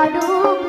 ಹಾಡು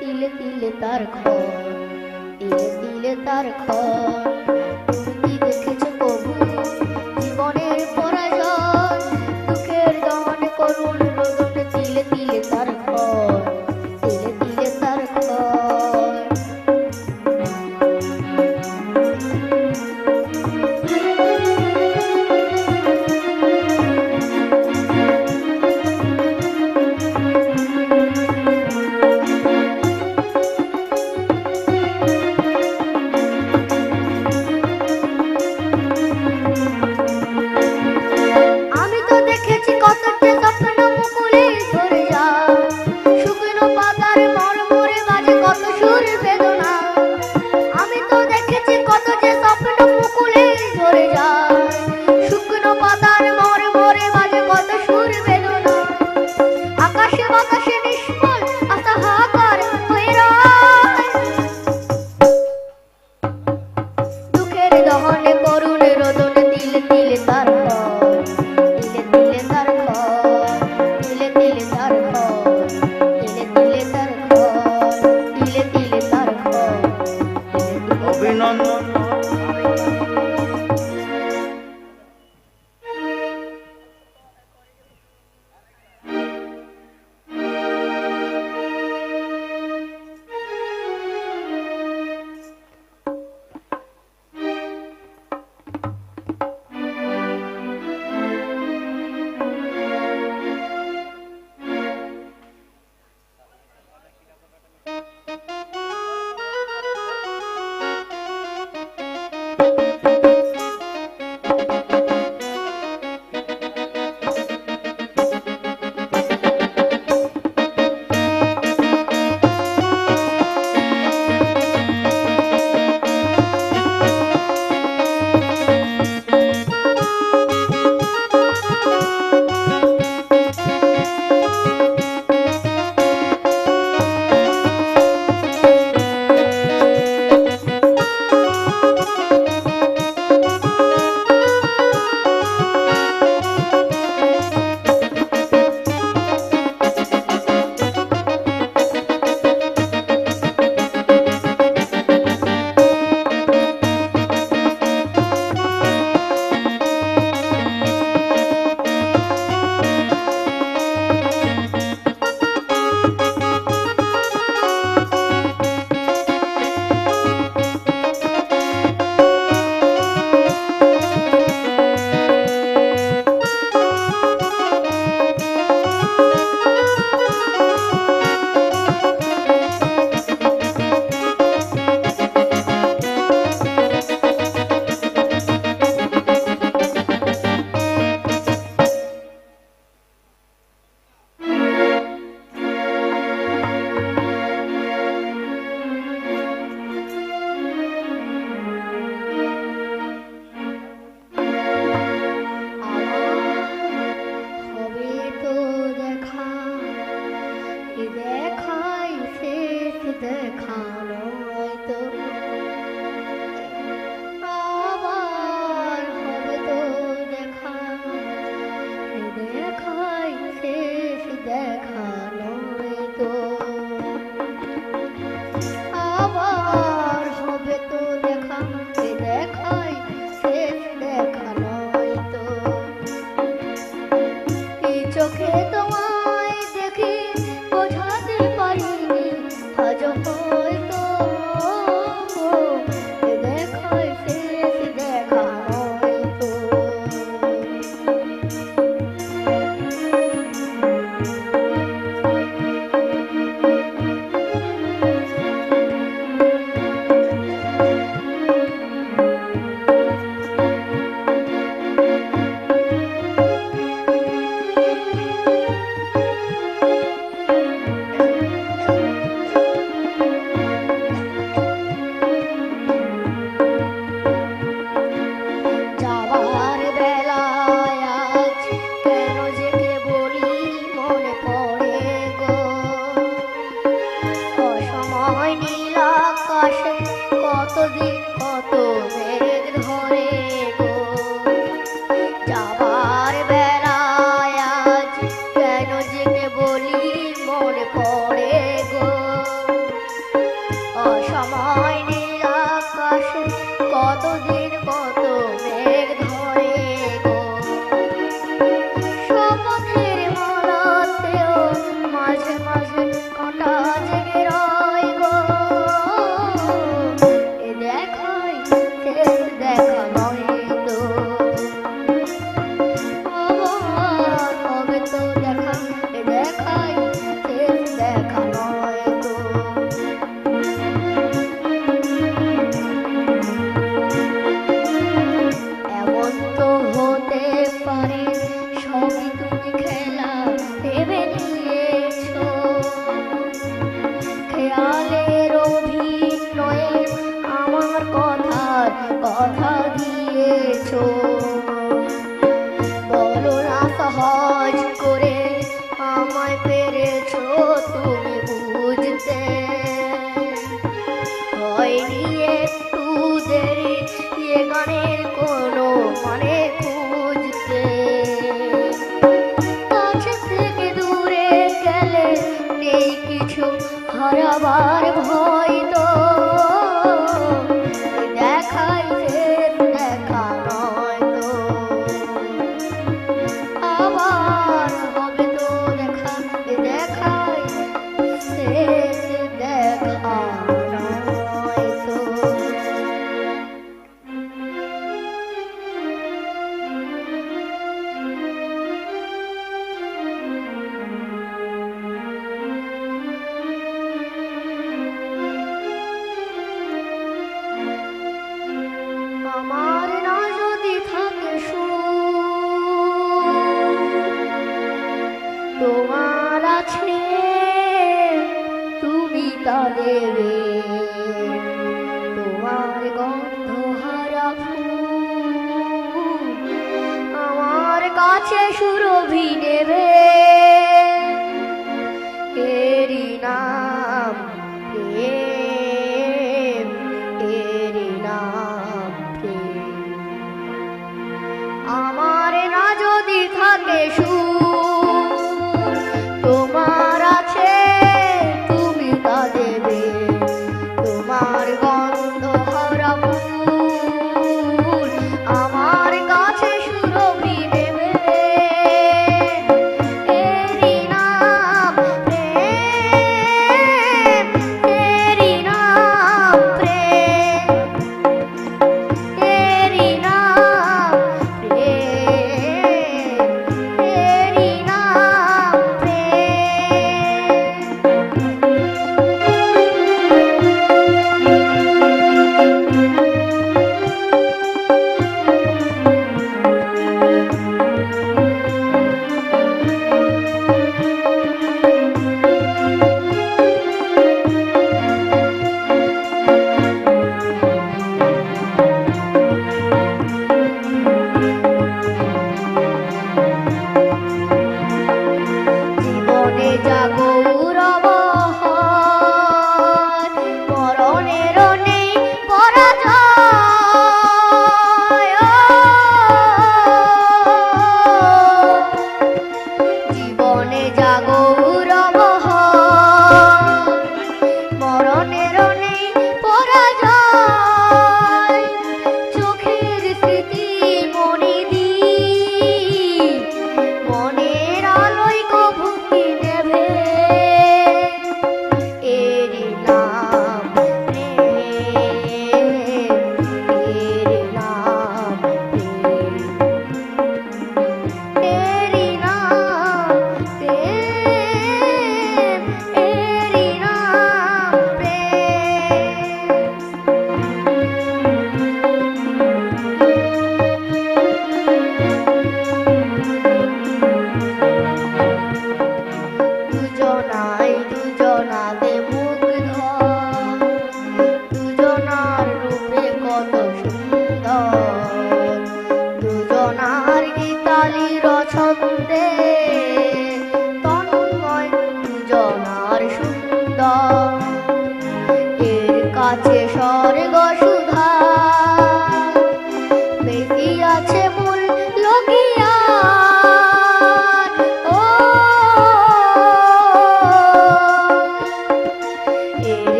তিলে তিলে তার খন তিলে তিলে তার খন তুমি পরাজয় তিলে তিলে তার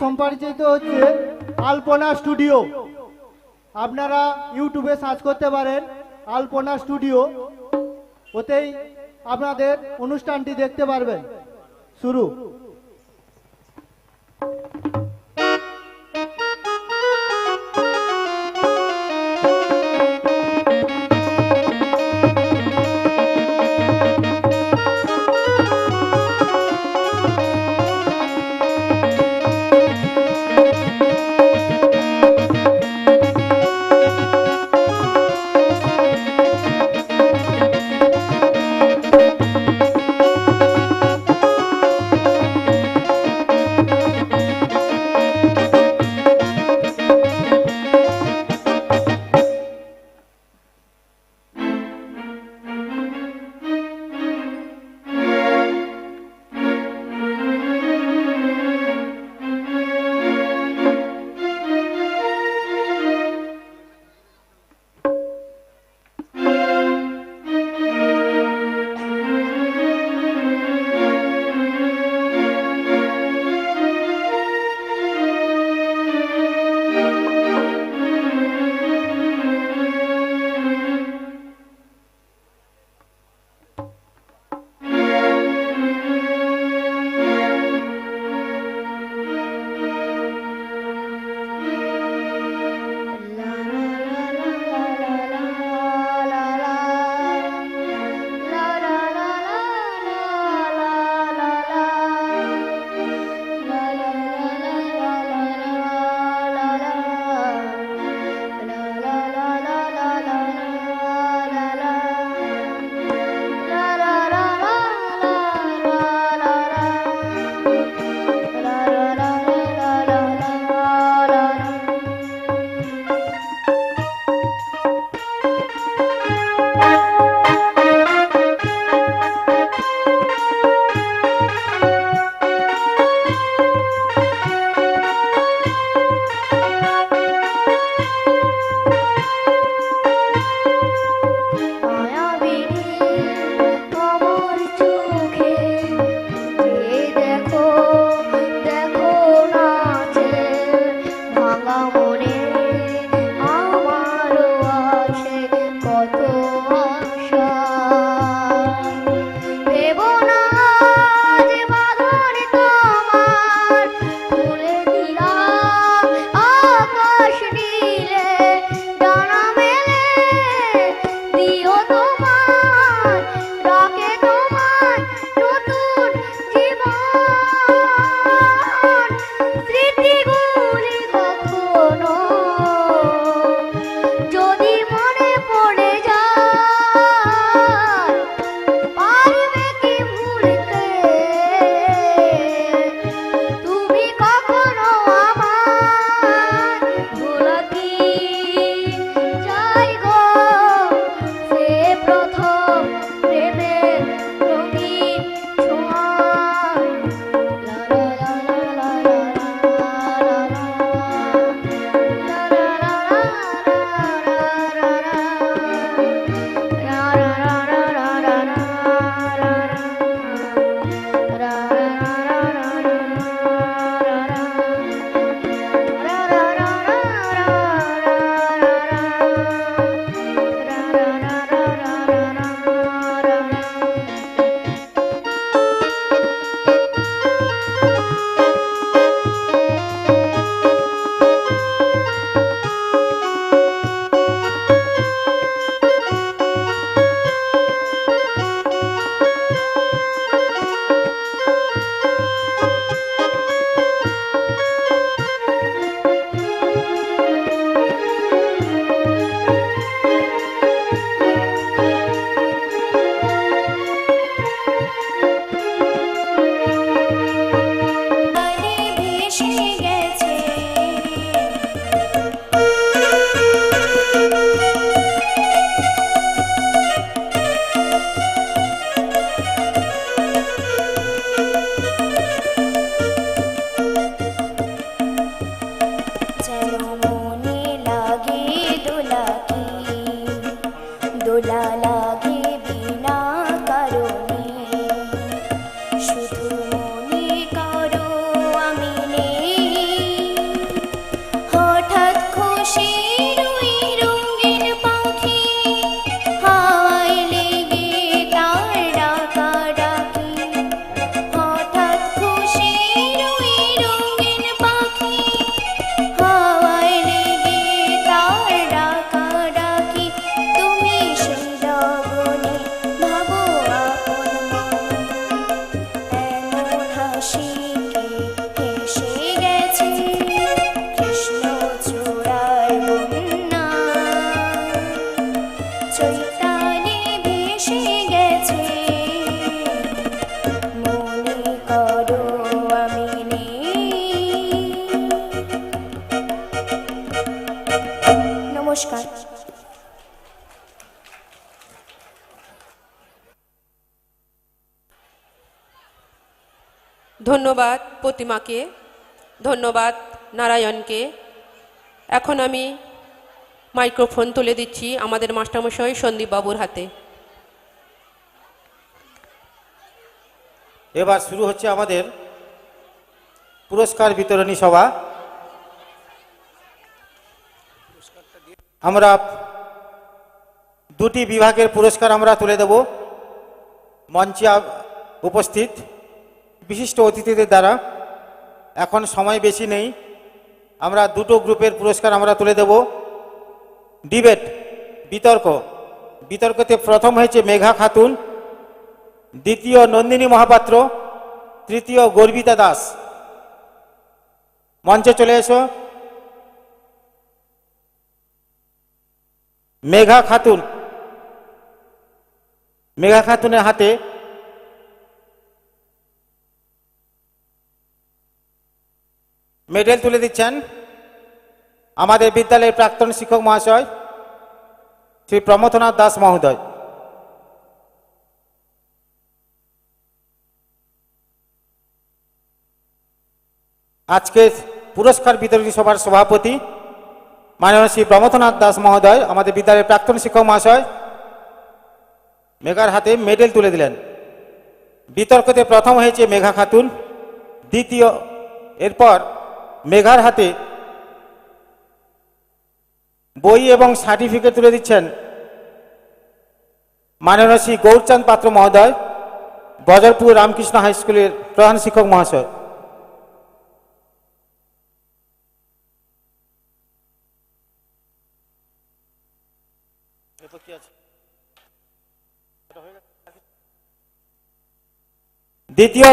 সম্পর্কিত হচ্ছে আলপনা স্টুডিও। আপনারা ইউটিউবে সার্চ করতে পারেন আলপনা স্টুডিও। ওতেই আপনাদের অনুষ্ঠানটি দেখতে পারবেন। শুরু। ধন্যবাদ প্রতিমাকে, ধন্যবাদ নারায়ণকে। এখন আমি মাইক্রোফোন তুলে দিচ্ছি আমাদের মাস্টারমশাই সন্দীপ বাবুর হাতে। এবার শুরু হচ্ছে আমাদের পুরস্কার বিতরণী সভা। আমরা দুটি বিভাগের পুরস্কার আমরা তুলে দেব। মঞ্চে উপস্থিত বিশিষ্ট অতিথিদের দ্বারা এখন সময় বেশি নেই। আমরা দুটো গ্রুপের পুরস্কার আমরা তুলে দেব। ডিবেট, বিতর্ক। বিতর্কতে প্রথম হয়েছে মেঘা খাতুন, দ্বিতীয় নন্দিনী মহাপাত্র, তৃতীয় গর্বিতা দাস। মঞ্চে চলে এসো। মেঘা খাতুন। মেঘা খাতুনের হাতে মেডেল তুলে দিচ্ছেন আমাদের বিদ্যালয়ের প্রাক্তন শিক্ষক মহাশয় শ্রী প্রমথনাথ দাস মহোদয়। আজকের পুরস্কার বিতরণী সভার সভাপতি মাননীয় শ্রী প্রমথনাথ দাস মহোদয়, আমাদের বিদ্যালয়ের প্রাক্তন শিক্ষক মহাশয়, মেঘার হাতে মেডেল তুলে দিলেন। বিতর্কতে প্রথম হয়েছে মেঘা খাতুন, দ্বিতীয়, এরপর মেঘার হাতে বই এবং সার্টিফিকেট তুলে দিচ্ছেন মাননীয় শ্রী গৌরচাঁদ পাত্র মহোদয়, বজরপুর রামকৃষ্ণ হাই স্কুলের প্রধান শিক্ষক মহাশয়। দ্বিতীয়